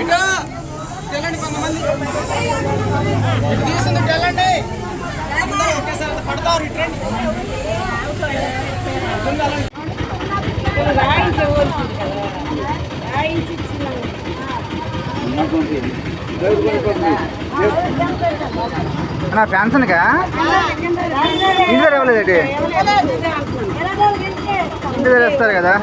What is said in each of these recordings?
ఏం తెల్లండి కొంతమంది ఇటు తీసింది తెల్లండి ఒకేసారి పడతారు ఇటు రండి. నా పెన్షన్కా ఇంటి దగ్గర ఇవ్వలేదేంటి ఇంటి దగ్గర ఇస్తారు కదా?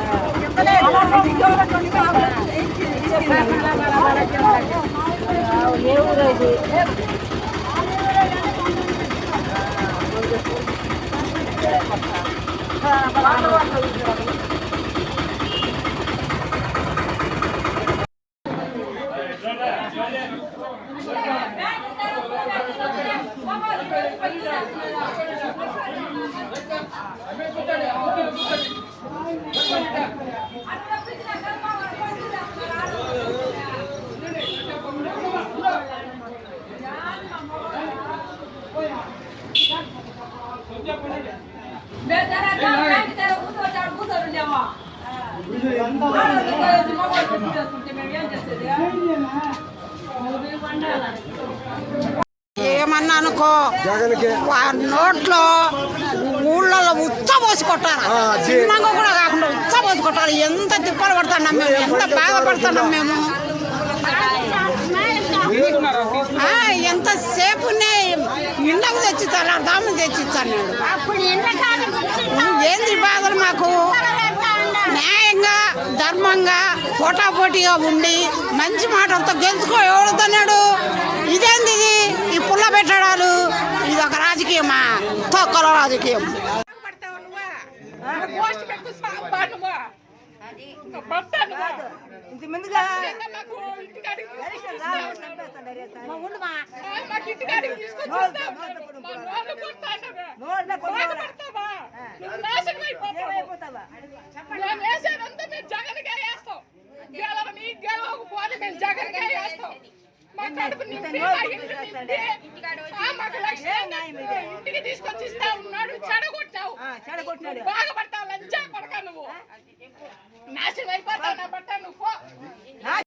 ఏమన్నా అనుకో నోట్లో ఊళ్ళలో ఉచ్చ పోసి కొట్టారు చిన్నగా కూడా కాకుండా ఉచ్చ పోసి కొట్టారు ఎంత తిప్పలు పడుతున్నాం మేము ఎంత బాధపడుతున్నాం మేము? నేను ఏంది బాధలు మాకు న్యాయంగా ధర్మంగా పోటాపోటీగా ఉండి మంచి మాటలతో గెలుచుకో ఎవడుతున్నాడు ఇదేంది ఇది ఈ పుల్ల పెట్టడాలు ఇది ఒక రాజకీయమా తొక్కల రాజకీయం మేము ఇంటికి తీసుకొచ్చి ఉన్నాడు చెడగొట్టావు బాగా పడతావు లంచా కొడక నువ్వు. నాశనం అయిపోతావు నా పట్టా నువ్వు